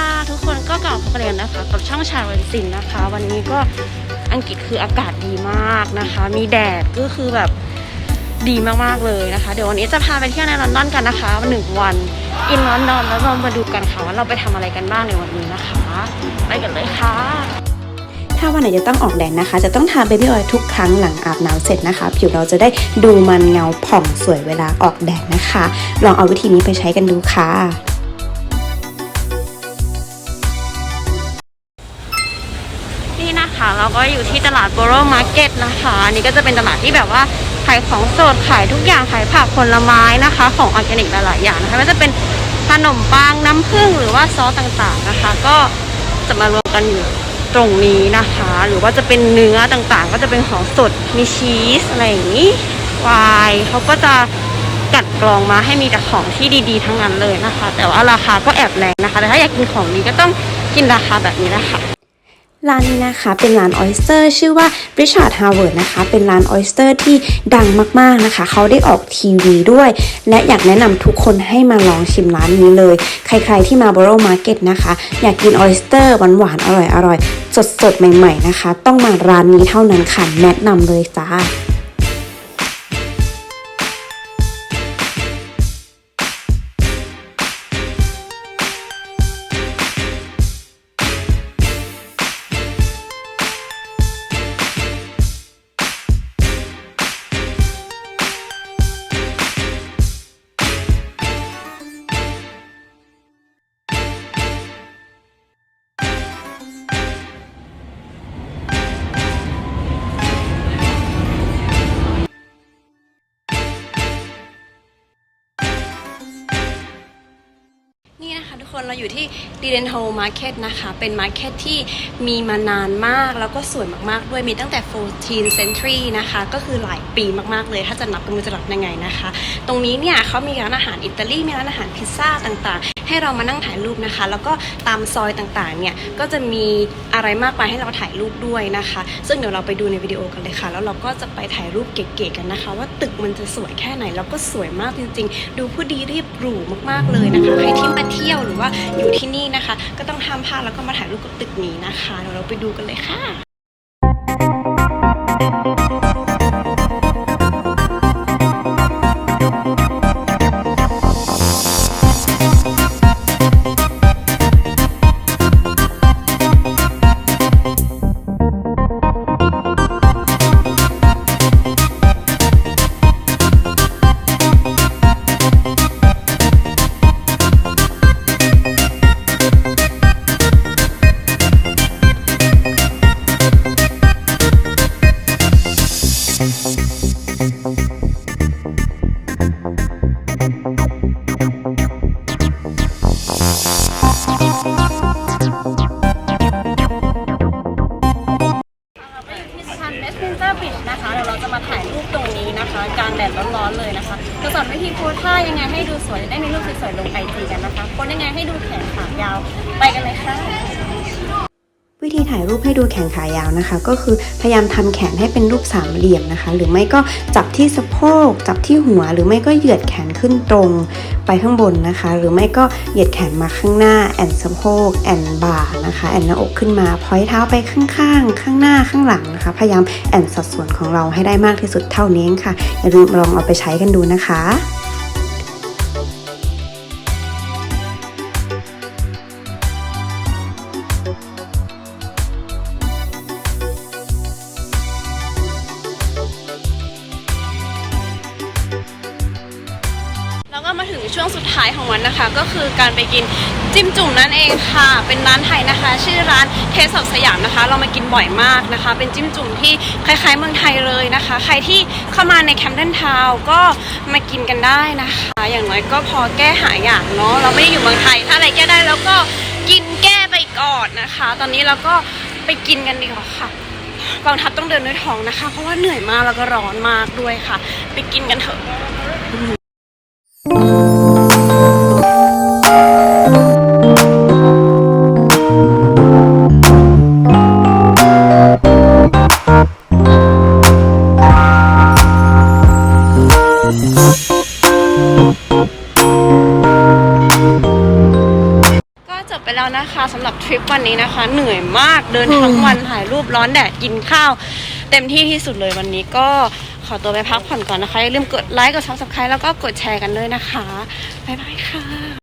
ค่ะ ทุกคนก็กลับมาเรียนนะคะ กับช่องชาเวนซินนะคะ วันนี้ก็อังกฤษคืออากาศดีมากนะคะ มีแดดก็คือแบบดีมากๆเลยนะคะ เดี๋ยววันนี้จะพาไปเที่ยวในลอนดอนกันนะคะวันหนึ่งวันอินลอนดอนแล้วเรามาดูกันค่ะว่าเราไปทำอะไรกันบ้างในวันนี้นะคะ ไปกันเลยค่ะ ถ้าวันไหนจะต้องออกแดดนะคะ จะต้องทาเบบี้ออยล์ทุกครั้งหลังอาบน้ำเสร็จนะคะ ผิวเราจะได้ดูมันเงาผ่องสวยเวลาออกแดดนะคะ ลองเอาวิธีนี้ไปใช้กันดูค่ะ เราก็อยู่ที่ตลาดโบโรมาร์เก็ตนะคะ อันนี้ก็จะเป็นตลาดที่แบบว่าขายของสดขายทุกอย่างขายผักผลไม้นะคะ ของออร์แกนิกหลายๆอย่างนะคะไม่ว่าจะเป็นขนมปังน้ำผึ้งหรือว่าซอสต่างๆนะคะ ก็จะมารวมกันอยู่ตรงนี้นะคะ หรือว่าจะเป็นเนื้อต่างๆ ก็จะเป็นของสดมีชีสอะไรอย่างนี้วายเขาก็จะกัดกรองมาให้มีแต่ของที่ดีๆ ทั้งนั้นเลยนะคะ แต่ว่าราคาก็แอบแรงนะคะ แต่ถ้าอยากกินของดีก็ต้องกินราคาแบบนี้นะคะ ร้านนี้นะคะเป็นร้านออยสเตอร์ชื่อว่า Richard Harvard นะคะเป็นร้านออยสเตอร์ที่ดังมากๆนะคะ เขาได้ออกทีวีด้วย และอยากแนะนำทุกคนให้มาลองชิมร้านนี้เลย ใครๆที่มาบรอว์มาร์เก็ตนะคะ อยากกินออยสเตอร์หวานๆ อร่อยๆ สดๆ ใหม่ๆ นะคะ ต้องมาร้านนี้เท่านั้นค่ะ แนะนำเลยจ้า คะทุกคนเราอยู่ที่ดีเดนโฮมาร์เก็ตนะคะ เป็นมาร์เก็ตที่มีมานานมากแล้วก็สวยมากๆ ด้วยมีตั้งแต่ 14th century นะคะ ก็คือหลายปีมากๆเลย ถ้าจะนับก็มือจะนับยังไงนะคะ ตรงนี้เนี่ยเขามีร้านอาหารอิตาลีมีร้านอาหารพิซซ่าต่างๆ ให้เรามานั่งถ่ายรูปนะคะ แล้วก็ตามซอยต่างๆเนี่ยก็จะมีอะไรมากมายให้เราถ่ายรูปด้วยนะคะ ซึ่งเดี๋ยวเราไปดูในวิดีโอกันเลยค่ะ แล้วเราก็จะไปถ่ายรูปเก๋ๆกันนะคะ ว่าตึกมันจะสวยแค่ไหนแล้วก็สวยมากจริง ๆ ดูผู้ดีเรียบหรูมากๆเลยนะคะใครที่มาเที่ยวหรือว่าอยู่ที่นี่นะคะ ก็ต้องห้ามพลาดแล้วก็มาถ่ายรูปกับตึกนี้นะคะเดี๋ยวเราไปดูกันเลยค่ะที่สายังไงให้ดูสวยได้มีรูปสวยๆลงไอจีกันนะคะโพสยังไงให้ดูแขนขายาว ไปกันเลยค่ะ วิธีถ่ายรูปให้ดูแขนขายาวนะคะ ก็คือพยายามทำแขนให้เป็นรูปสามเหลี่ยมนะคะ หรือไม่ก็จับที่สะโพก จับที่หัว หรือไม่ก็เหยียดแขนขึ้นตรงไปข้างบนนะคะ หรือไม่ก็เหยียดแขนมาข้างหน้า แอนสะโพก แอนบ่านะคะ แอนหน้าอกขึ้นมาพอยเท้าไปข้างๆ ข้างหน้าข้างหลังนะคะ พยายามแอนสัดส่วนของเราให้ได้มากที่สุดเท่านี้ค่ะอย่าลืมลองเอาไปใช้กันดูนะคะ มาถึงช่วงสุดท้ายของวันนะคะ ก็คือการไปกินจิ้มจุ่มนั่นเองค่ะ เป็นร้านไทยนะคะ ชื่อร้านเทส of สยามนะคะ เรามากินบ่อยมากนะคะ เป็นจิ้มจุ่มที่คล้ายๆเมืองไทยเลยนะคะ ใครที่เข้ามาในแคมป์เดนทาวก็มากินกันได้นะคะ อย่างน้อยก็พอแก้หายอยากเนาะเราไม่ได้อยู่เมืองไทย ถ้าอะไรแก้ได้แล้วก็กินแก้ไปก่อนนะคะ ตอนนี้เราก็ไปกินกันดีกว่าค่ะกองทัพต้องเดินด้วยท้องนะคะ เพราะว่าเหนื่อยมากแล้วก็ร้อนมากด้วยค่ะ ไปกินกันเถอะ ไปแล้วนะคะสำหรับทริปวันนี้นะคะ เหนื่อยมากเดินทั้งวันถ่ายรูปร้อนแดดกินข้าว เต็มที่ที่สุดเลยวันนี้ก็ ขอตัวไปพักผ่อนก่อนนะคะ อย่าลืมกดไลค์ กดซับสไครต์แล้วก็กดแชร์กันด้วยนะคะ บ๊ายบายค่ะ